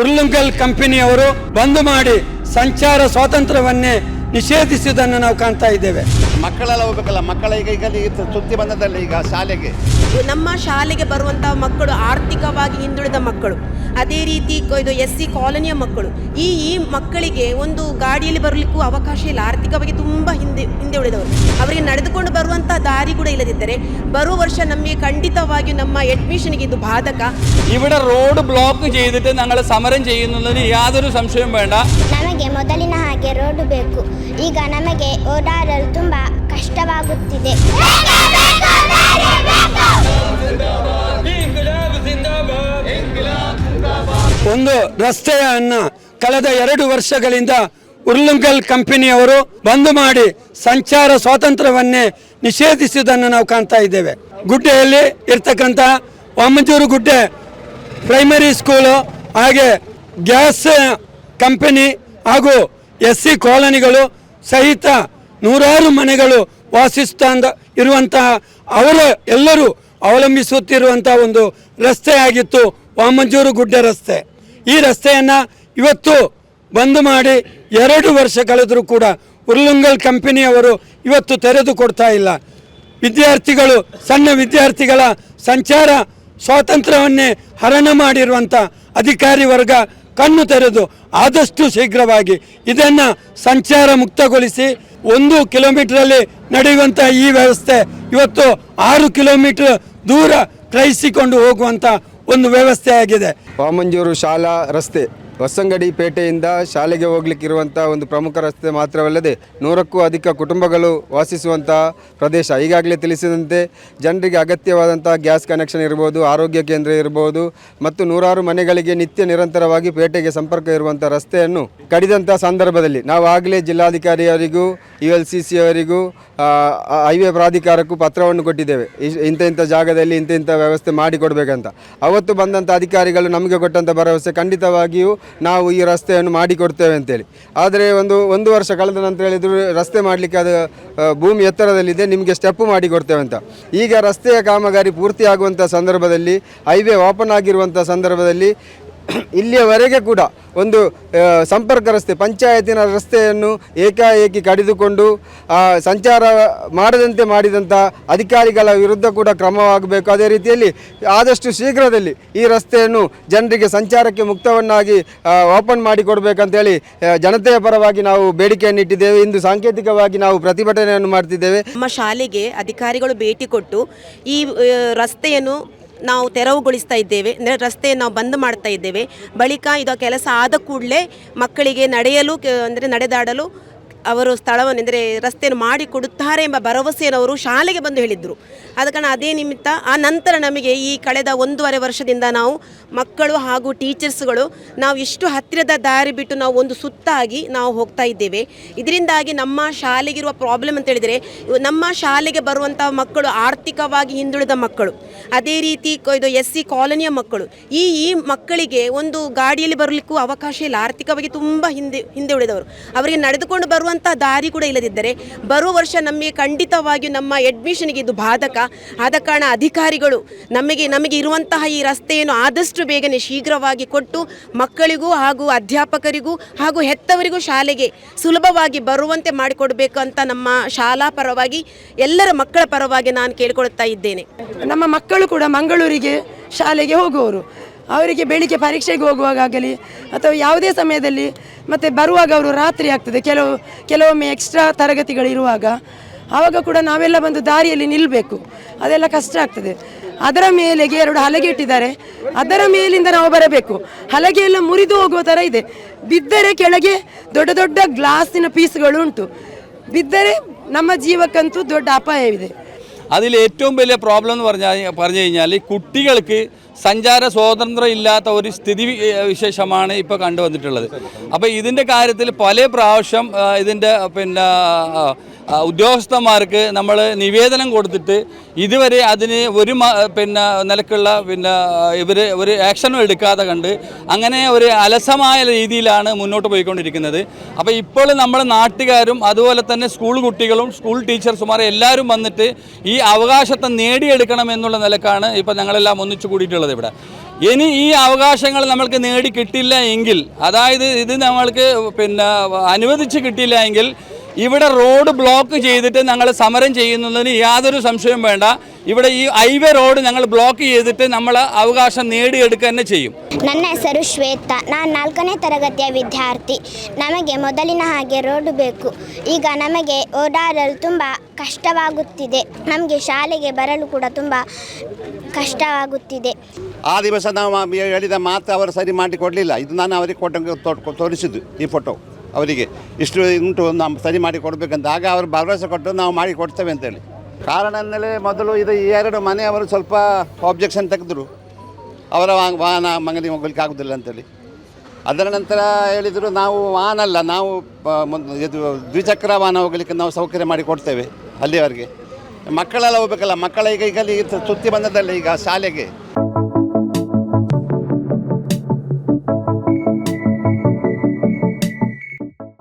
ಉರ್ಲುಂಗಲ್ ಕಂಪನಿಯವರು ಬಂದ್ ಮಾಡಿ ಸಂಚಾರ ಸ್ವಾತಂತ್ರ್ಯವನ್ನೇ ನಿಷೇಧಿಸುವುದನ್ನು ನಾವು ಕಾಣ್ತಾ ಇದ್ದೇವೆ. ಮಕ್ಕಳೆಲ್ಲ ಹೋಗ್ಬೇಕಲ್ಲ ಮಕ್ಕಳ ಈಗ ಈಗ ಈಗ ಸುದ್ದಿ ಬಂದದಲ್ಲ ಈಗ ಶಾಲೆಗೆ. ನಮ್ಮ ಶಾಲೆಗೆ ಬರುವಂಥ ಮಕ್ಕಳು ಆರ್ಥಿಕವಾಗಿ ಹಿಂದುಳಿದ ಮಕ್ಕಳು. ಅದೇ ರೀತಿ ಇದು ಎಸ್ ಸಿ ಕಾಲೋನಿಯ ಮಕ್ಕಳು. ಈ ಈ ಮಕ್ಕಳಿಗೆ ಒಂದು ಗಾಡಿಯಲ್ಲಿ ಬರಲಿಕ್ಕೂ ಅವಕಾಶ ಇಲ್ಲ. ಆರ್ಥಿಕವಾಗಿ ತುಂಬ ಹಿಂದೆ ಹಿಂದೆ ಉಳಿದವರು. ಅವರಿಗೆ ನಡೆದುಕೊಂಡು ಬರುವಂಥ ದಾರಿ ಕೂಡ ಇಲ್ಲದಿದ್ದರೆ ಬರುವ ವರ್ಷ ನಮಗೆ ಖಂಡಿತವಾಗಿಯೂ ನಮ್ಮ ಅಡ್ಮಿಷನ್ಗೆ ಇದು ಬಾಧಕ ഇവിടെ റോഡ് ബ്ലോക്ക് ചെയ്തിട്ട് ഞങ്ങൾ സമരം ചെയ്യുന്നതിന് യാതൊരു സംശയവും വേണ്ട ನಮಗೆ ಮೊದಲಿನ ಹಾಗೆ ರೋಡು ಬೇಕು ಈಗ ನಮಗೆ ಓಡಾಡಲು ತುಂಬ ಕಷ್ಟವಾಗುತ್ತಿದೆ ಒಂದು ರಸ್ತೆಯನ್ನ ಕಳೆದ ಎರಡು ವರ್ಷಗಳಿಂದ ಉರ್ಲುಂಗಲ್ ಕಂಪನಿಯವರು ಬಂದ್ ಮಾಡಿ ಸಂಚಾರ ಸ್ವಾತಂತ್ರ್ಯವನ್ನೇ ನಿಷೇಧಿಸುವುದನ್ನು ನಾವು ಕಾಣ್ತಾ ಇದ್ದೇವೆ. ಗುಡ್ಡೆಯಲ್ಲಿ ಇರ್ತಕ್ಕಂಥ ವಾಮಂಜೂರು ಗುಡ್ಡೆ ಪ್ರೈಮರಿ ಸ್ಕೂಲು ಹಾಗೆ ಗ್ಯಾಸ್ ಕಂಪನಿ ಹಾಗೂ ಎಸ್ ಸಿ ಕಾಲೋನಿಗಳು ಸಹಿತ ನೂರಾರು ಮನೆಗಳು ವಾಸಿಸ್ತಾ ಇರುವಂತಹ ಅವರ ಎಲ್ಲರೂ ಅವಲಂಬಿಸುತ್ತಿರುವಂಥ ಒಂದು ರಸ್ತೆ ಆಗಿತ್ತು ವಾಮಂಜೂರು ಗುಡ್ಡೆ ರಸ್ತೆ. ಈ ರಸ್ತೆಯನ್ನ ಇವತ್ತು ಬಂದ್ ಮಾಡಿ ಎರಡು ವರ್ಷ ಕಳೆದರೂ ಕೂಡ ಉರ್ಲುಂಗಲ್ ಕಂಪನಿಯವರು ಇವತ್ತು ತೆರೆದು ಕೊಡ್ತಾ ಇಲ್ಲ. ವಿದ್ಯಾರ್ಥಿಗಳು, ಸಣ್ಣ ವಿದ್ಯಾರ್ಥಿಗಳ ಸಂಚಾರ ಸ್ವಾತಂತ್ರ್ಯವನ್ನೇ ಹರಣ ಮಾಡಿರುವಂಥ ಅಧಿಕಾರಿ ವರ್ಗ ಕಣ್ಣು ತೆರೆದು ಆದಷ್ಟು ಶೀಘ್ರವಾಗಿ ಇದನ್ನು ಸಂಚಾರ ಮುಕ್ತಗೊಳಿಸಿ ಒಂದು ಕಿಲೋಮೀಟ್ರಲ್ಲಿ ನಡೆಯುವಂಥ ಈ ವ್ಯವಸ್ಥೆ ಇವತ್ತು ಆರು ಕಿಲೋಮೀಟರ್ ದೂರ ಕ್ರಯಿಸಿಕೊಂಡು ಹೋಗುವಂಥ ಒಂದು ವ್ಯವಸ್ಥೆ ಆಗಿದೆ ವಾಮಂಜೂರು ಶಾಲಾ ರಸ್ತೆ ಹೊಸಂಗಡಿ ಪೇಟೆಯಿಂದ ಶಾಲೆಗೆ ಹೋಗ್ಲಿಕ್ಕಿರುವಂಥ ಒಂದು ಪ್ರಮುಖ ರಸ್ತೆ ಮಾತ್ರವಲ್ಲದೆ ನೂರಕ್ಕೂ ಅಧಿಕ ಕುಟುಂಬಗಳು ವಾಸಿಸುವಂಥ ಪ್ರದೇಶ. ಈಗಾಗಲೇ ತಿಳಿಸಿದಂತೆ ಜನರಿಗೆ ಅಗತ್ಯವಾದಂಥ ಗ್ಯಾಸ್ ಕನೆಕ್ಷನ್ ಇರ್ಬೋದು, ಆರೋಗ್ಯ ಕೇಂದ್ರ ಇರ್ಬೋದು, ಮತ್ತು ನೂರಾರು ಮನೆಗಳಿಗೆ ನಿತ್ಯ ನಿರಂತರವಾಗಿ ಪೇಟೆಗೆ ಸಂಪರ್ಕ ಇರುವಂಥ ರಸ್ತೆಯನ್ನು ಕಡಿದಂಥ ಸಂದರ್ಭದಲ್ಲಿ ನಾವು ಆಗಲೇ ಜಿಲ್ಲಾಧಿಕಾರಿಯವರಿಗೂ ಯು ಎಲ್ ಸಿ ಸಿ ಅವರಿಗೂ ಹೈವೇ ಪ್ರಾಧಿಕಾರಕ್ಕೂ ಪತ್ರವನ್ನು ಕೊಟ್ಟಿದ್ದೇವೆ. ಇಂಥ ಇಂಥ ಜಾಗದಲ್ಲಿ ಇಂಥ ಇಂಥ ವ್ಯವಸ್ಥೆ ಮಾಡಿಕೊಡ್ಬೇಕಂತ. ಅವತ್ತು ಬಂದಂಥ ಅಧಿಕಾರಿಗಳು ನಮಗೆ ಕೊಟ್ಟಂಥ ಭರವಸೆ ಖಂಡಿತವಾಗಿಯೂ ನಾವು ಈ ರಸ್ತೆಯನ್ನು ಮಾಡಿಕೊಡ್ತೇವೆ ಅಂತೇಳಿ. ಆದರೆ ಒಂದು ಒಂದು ವರ್ಷ ಕಳೆದ ನಂತರ ಹೇಳಿದ್ರು, ರಸ್ತೆ ಮಾಡಲಿಕ್ಕೆ ಅದು ಭೂಮಿ ಎತ್ತರದಲ್ಲಿದೆ, ನಿಮಗೆ ಸ್ಟೆಪ್ ಮಾಡಿಕೊಡ್ತೇವೆ ಅಂತ. ಈಗ ರಸ್ತೆಯ ಕಾಮಗಾರಿ ಪೂರ್ತಿಯಾಗುವಂಥ ಸಂದರ್ಭದಲ್ಲಿ ಹೈವೇ ಓಪನ್ ಆಗಿರುವಂಥ ಸಂದರ್ಭದಲ್ಲಿ ಇಲ್ಲಿಯವರೆಗೆ ಕೂಡ ಒಂದು ಸಂಪರ್ಕ ರಸ್ತೆ, ಪಂಚಾಯತಿನ ರಸ್ತೆಯನ್ನು ಏಕಾಏಕಿ ಕಡಿದುಕೊಂಡು ಸಂಚಾರ ಮಾಡದಂತೆ ಮಾಡಿದಂಥ ಅಧಿಕಾರಿಗಳ ವಿರುದ್ಧ ಕೂಡ ಕ್ರಮವಾಗಬೇಕು. ಅದೇ ರೀತಿಯಲ್ಲಿ ಆದಷ್ಟು ಶೀಘ್ರದಲ್ಲಿ ಈ ರಸ್ತೆಯನ್ನು ಜನರಿಗೆ ಸಂಚಾರಕ್ಕೆ ಮುಕ್ತವನ್ನಾಗಿ ಓಪನ್ ಮಾಡಿಕೊಡ್ಬೇಕಂತೇಳಿ ಜನತೆಯ ಪರವಾಗಿ ನಾವು ಬೇಡಿಕೆಯನ್ನು ಇಟ್ಟಿದ್ದೇವೆ. ಇಂದು ಸಾಂಕೇತಿಕವಾಗಿ ನಾವು ಪ್ರತಿಭಟನೆಯನ್ನು ಮಾಡ್ತಿದ್ದೇವೆ. ನಮ್ಮ ಶಾಲೆಗೆ ಅಧಿಕಾರಿಗಳು ಭೇಟಿ ಕೊಟ್ಟು ಈ ರಸ್ತೆಯನ್ನು ನಾವು ತೆರವುಗೊಳಿಸ್ತಾ ಇದ್ದೇವೆ, ಅಂದರೆ ರಸ್ತೆಯನ್ನು ನಾವು ಬಂದ್ ಮಾಡ್ತಾ ಇದ್ದೇವೆ. ಬಳಿಕ ಇದು ಕೆಲಸ ಆದ ಕೂಡಲೇ ಮಕ್ಕಳಿಗೆ ನಡೆಯಲು, ಅಂದರೆ ನಡೆದಾಡಲು ಅವರು ಸ್ಥಳವನ್ನು, ಅಂದರೆ ರಸ್ತೆಯನ್ನು ಮಾಡಿಕೊಡುತ್ತಾರೆ ಎಂಬ ಭರವಸೆಯನ್ನು ಅವರು ಶಾಲೆಗೆ ಬಂದು ಹೇಳಿದರು. ಆದ ಕಾರಣ ಅದೇ ನಿಮಿತ್ತ ಆ ನಂತರ ನಮಗೆ ಈ ಕಳೆದ ಒಂದೂವರೆ ವರ್ಷದಿಂದ ನಾವು ಮಕ್ಕಳು ಹಾಗೂ ಟೀಚರ್ಸ್ಗಳು ನಾವು ಇಷ್ಟು ಹತ್ತಿರದ ದಾರಿ ಬಿಟ್ಟು ನಾವು ಒಂದು ಸುತ್ತಾಗಿ ನಾವು ಹೋಗ್ತಾ ಇದ್ದೇವೆ. ಇದರಿಂದಾಗಿ ನಮ್ಮ ಶಾಲೆಗಿರುವ ಪ್ರಾಬ್ಲಮ್ ಅಂತ ಹೇಳಿದರೆ, ನಮ್ಮ ಶಾಲೆಗೆ ಬರುವಂಥ ಮಕ್ಕಳು ಆರ್ಥಿಕವಾಗಿ ಹಿಂದುಳಿದ ಮಕ್ಕಳು, ಅದೇ ರೀತಿ ಇದು ಎಸ್ ಸಿ ಕಾಲೋನಿಯ ಮಕ್ಕಳು, ಈ ಈ ಮಕ್ಕಳಿಗೆ ಒಂದು ಗಾಡಿಯಲ್ಲಿ ಬರಲಿಕ್ಕೂ ಅವಕಾಶ ಇಲ್ಲ. ಆರ್ಥಿಕವಾಗಿ ತುಂಬ ಹಿಂದೆ ಹಿಂದೆ ಉಳಿದವರು. ಅವರಿಗೆ ನಡೆದುಕೊಂಡು ಬರುವಂಥ ದಾರಿ ಕೂಡ ಇಲ್ಲದಿದ್ದರೆ ಬರುವ ವರ್ಷ ನಮಗೆ ಖಂಡಿತವಾಗಿಯೂ ನಮ್ಮ ಅಡ್ಮಿಷನ್ಗೆ ಇದು ಬಾಧಕ. ಆದ ಕಾರಣ ಅಧಿಕಾರಿಗಳು ನಮಗೆ ನಮಗೆ ಇರುವಂತಹ ಈ ರಸ್ತೆಯನ್ನು ಆದಷ್ಟು ಬೇಗನೆ ಶೀಘ್ರವಾಗಿ ಕೊಟ್ಟು ಮಕ್ಕಳಿಗೂ ಹಾಗೂ ಅಧ್ಯಾಪಕರಿಗೂ ಹಾಗೂ ಹೆತ್ತವರಿಗೂ ಶಾಲೆಗೆ ಸುಲಭವಾಗಿ ಬರುವಂತೆ ಮಾಡಿಕೊಡಬೇಕು ಅಂತ ನಮ್ಮ ಶಾಲಾ ಪರವಾಗಿ, ಎಲ್ಲರ ಮಕ್ಕಳ ಪರವಾಗಿ ನಾನು ಕೇಳಿಕೊಳ್ತಾ ಇದ್ದೇನೆ. ನಮ್ಮ ಮಕ್ಕಳು ಕೂಡ ಮಂಗಳೂರಿಗೆ ಶಾಲೆಗೆ ಹೋಗುವವರು. ಅವರಿಗೆ ಬೆಳಿಗ್ಗೆ ಪರೀಕ್ಷೆಗೆ ಹೋಗುವಾಗಲಿ ಅಥವಾ ಯಾವುದೇ ಸಮಯದಲ್ಲಿ ಮತ್ತು ಬರುವಾಗ ಅವರು ರಾತ್ರಿ ಆಗ್ತದೆ ಕೆಲವು ಕೆಲವೊಮ್ಮೆ ಎಕ್ಸ್ಟ್ರಾ ತರಗತಿಗಳಿರುವಾಗ ಆವಾಗ ಕೂಡ ನಾವೆಲ್ಲ ಬಂದು ದಾರಿಯಲ್ಲಿ ನಿಲ್ಲಬೇಕು ಅದೆಲ್ಲ ಕಷ್ಟ ಆಗ್ತದೆ ಅದರ ಮೇಲೆಗೆ ಎರಡು ಹಲಗೆ ಇಟ್ಟಿದ್ದಾರೆ ಅದರ ಮೇಲಿಂದ ನಾವು ಬರಬೇಕು ಹಲಗೆ ಎಲ್ಲ ಮುರಿದು ಹೋಗುವ ಥರ ಇದೆ ಬಿದ್ದರೆ ಕೆಳಗೆ ದೊಡ್ಡ ದೊಡ್ಡ ಗ್ಲಾಸಿನ ಪೀಸ್ಗಳು ಉಂಟು ಬಿದ್ದರೆ ನಮ್ಮ ಜೀವಕ್ಕಂತೂ ದೊಡ್ಡ ಅಪಾಯವಿದೆ അതിൽ ഏറ്റവും വലിയ പ്രോബ്ലം എന്ന് പറഞ്ഞാൽ പറഞ്ഞു കഴിഞ്ഞാൽ കുട്ടികൾക്ക് സഞ്ചാര സ്വാതന്ത്ര്യം ഇല്ലാത്ത ഒരു സ്ഥിതി വിശേഷമാണ് ഇപ്പോൾ കണ്ടുവന്നിട്ടുള്ളത്. അപ്പോൾ ഇതിന്റെ കാര്യത്തിൽ പല പ്രാവശ്യം ഇതിന്റെ പിന്നെ ഉദ്യോഗസ്ഥന്മാർക്ക് നമ്മൾ നിവേദനം കൊടുത്തിട്ട് ഇതുവരെ അതിന് ഒരു പിന്നെ നിലക്കുള്ള പിന്നെ ഇവർ ഒരു ആക്ഷനും എടുക്കാതെ കണ്ട് അങ്ങനെ ഒരു അലസമായ രീതിയിലാണ് മുന്നോട്ട് പോയിക്കൊണ്ടിരിക്കുന്നത്. അപ്പോൾ ഇപ്പോൾ നമ്മൾ നാട്ടുകാരും അതുപോലെ തന്നെ സ്കൂൾ കുട്ടികളും സ്കൂൾ ടീച്ചർസുമാരും എല്ലാവരും വന്നിട്ട് ഈ അവകാശത്തെ നേടിയെടുക്കണം എന്നുള്ള നിലക്കാണ് ഇപ്പോൾ ഞങ്ങളെല്ലാം ഒന്നിച്ചു കൂടിയിട്ടുള്ളത്. ഇവിടെ. ഇനി ഈ അവകാശങ്ങൾ നമ്മൾക്ക് നേടി കിട്ടില്ല എങ്കിൽ അതായത് ഇത് നമ്മൾക്ക് പിന്നെ അനുവദിച്ച് കിട്ടില്ല എങ്കിൽ ഇവിടെ റോഡ് ബ്ലോക്ക് ചെയ്തിട്ട് ഞങ്ങൾ സമരം ചെയ്യുന്നതിന് യാതൊരു സംശയവും വേണ്ട ഇവിടെ ഈ ഹൈവേ റോഡ് ഞങ്ങൾ ബ്ലോക്ക് ചെയ്തിട്ട് നമ്മൾ അവകാശം നേടിയെടുക്കുക തന്നെ ചെയ്യും ನನ್ನ ಹೆಸರು ಶ್ವೇತಾ ನಾನು ನಾಲ್ಕನೇ ತರಗತಿಯ ವಿದ್ಯಾರ್ಥಿ ನಮಗೆ ಮೊದಲಿನ ಹಾಗೆ ರೋಡು ಬೇಕು ಈಗ ನಮಗೆ ಓಡಾಡಲು ತುಂಬ ಕಷ್ಟವಾಗುತ್ತಿದೆ ನಮಗೆ ಶಾಲೆಗೆ ಬರಲು ಕೂಡ ತುಂಬ ಕಷ್ಟವಾಗುತ್ತಿದೆ ಆ ದಿವಸ ನಾವು ಆ ಹೇಳಿದ ಮಾತು ಅವರು ಸರಿ ಮಾಡಿ ಕೊಡಲಿಲ್ಲ ಇದು ನಾನು ಅವರಿಗೆ ಕೊಟ್ಟ ತೋರಿಸಿದ್ದು ಈ ಫೋಟೋ ಅವರಿಗೆ ಇಷ್ಟು ಉಂಟು ನಾವು ಸರಿ ಮಾಡಿ ಕೊಡಬೇಕಂತ. ಆಗ ಅವರು ಭರವಸೆ ಕೊಟ್ಟು ನಾವು ಮಾಡಿ ಕೊಡ್ತೇವೆ ಅಂತೇಳಿ. ಕಾರಣ ಅಂದರೆ ಮೊದಲು ಇದು ಎರಡು ಮನೆಯವರು ಸ್ವಲ್ಪ ಆಬ್ಜೆಕ್ಷನ್ ತೆಗೆದರು. ಅವರ ವಾಹನ ಮಂಗನಿಗೆ ಹೋಗ್ಲಿಕ್ಕೆ ಆಗೋದಿಲ್ಲ ಅಂತೇಳಿ. ಅದರ ನಂತರ ಹೇಳಿದರು ನಾವು ವಾಹನ ಅಲ್ಲ, ನಾವು ಇದು ದ್ವಿಚಕ್ರ ವಾಹನ ಹೋಗಲಿಕ್ಕೆ ನಾವು ಸೌಕರ್ಯ ಮಾಡಿ ಕೊಡ್ತೇವೆ ಅಲ್ಲಿಯವರೆಗೆ. ಮಕ್ಕಳೆಲ್ಲ ಹೋಗಬೇಕಲ್ಲ ಮಕ್ಕಳ ಈಗ ಈಗ ಸುತ್ತಿ ಬಂದದ್ದಲ್ಲ ಈಗ ಶಾಲೆಗೆ.